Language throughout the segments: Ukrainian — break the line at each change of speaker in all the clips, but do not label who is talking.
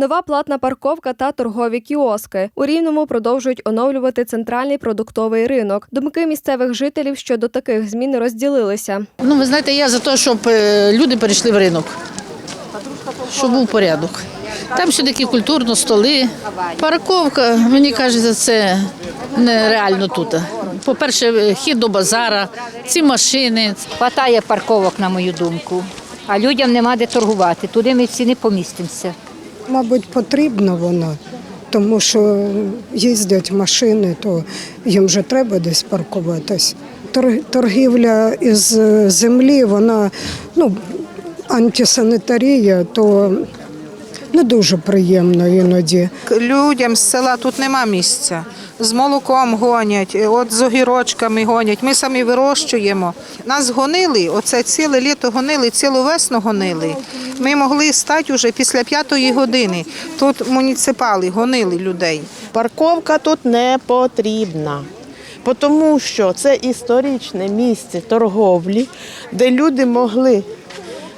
Нова платна парковка та торгові кіоски. У Рівному продовжують оновлювати центральний продуктовий ринок. Думки місцевих жителів щодо таких змін розділилися.
Ну, ви знаєте, я за те, щоб е, люди перейшли в ринок, щоб був порядок. Там все-таки культурно, столи. Парковка, мені кажеться, це нереально тут. По-перше, хід до базара, ці машини.
Хватає парковок, на мою думку. А людям нема де торгувати. Туди ми всі не помістимося.
Мабуть, потрібно воно, тому що їздять машини, то їм вже треба десь паркуватись. Торгівля із е, землі, вона ну, антисанітарія, то не дуже приємно іноді.
Людям з села тут нема місця. З молоком гонять, е, от з огірочками гонять. Ми самі вирощуємо. Нас гонили, оце ціле літо гонили, цілу весну гонили. Ми могли стати вже після п'ятої години. Тут муніципали гонили людей.
Парковка тут не потрібна, тому що це історичне місце торговлі, де люди могли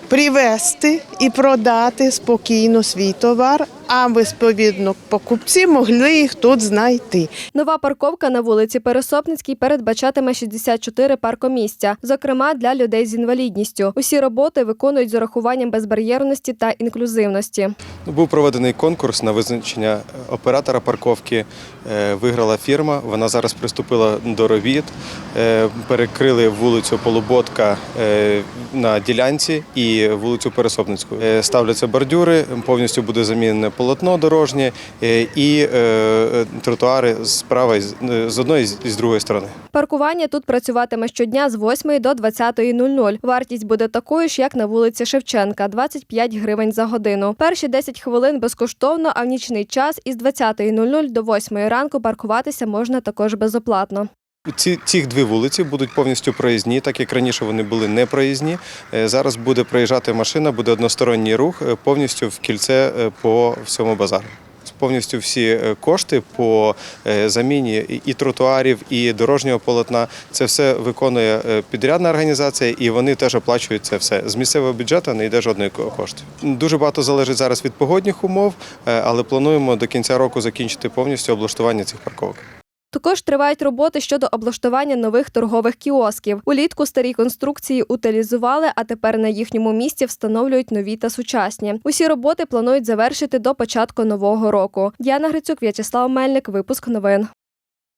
привезти і продати спокійно свій товар, а відповідно покупці могли їх тут знайти.
Нова парковка на вулиці Пересопницькій передбачатиме 64 паркомісця, зокрема для людей з інвалідністю. Усі роботи виконують з урахуванням безбар'єрності та інклюзивності.
Був проведений конкурс на визначення оператора парковки. Е, Виграла фірма. Вона зараз приступила до робіт. Е, Перекрили вулицю Полуботка е, на ділянці і вулицю Пересопницьку. Е, Ставляться бордюри, повністю буде замінене полотно дорожнє е, і е, тротуари справа е, з одної і з другої сторони.
Паркування тут працюватиме щодня з 8 до 20.00. Вартість буде такою ж, як на вулиці Шевченка 25 гривень за годину. Перші 10 хвилин безкоштовно, а в нічний час із 20.00 до 8 ранку паркуватися можна також безоплатно.
Ці ці дві вулиці будуть повністю проїзні, так як раніше вони були не проїзні. Е, Зараз буде проїжджати машина, буде односторонній рух е, повністю в кільце е, по всьому базару. Повністю всі кошти по заміні і- тротуарів, і дорожнього полотна. Це все виконує підрядна організація, і вони теж оплачують це все. З місцевого бюджету не йде жодної ко- коштів. Дуже багато залежить зараз від погодних умов, але плануємо до кінця року закінчити повністю облаштування цих парковок.
Також тривають роботи щодо облаштування нових торгових кіосків. Улітку старі конструкції утилізували, а тепер на їхньому місці встановлюють нові та сучасні. Усі роботи планують завершити до початку нового року. Діана Грицюк, В'ячеслав Мельник, випуск новин.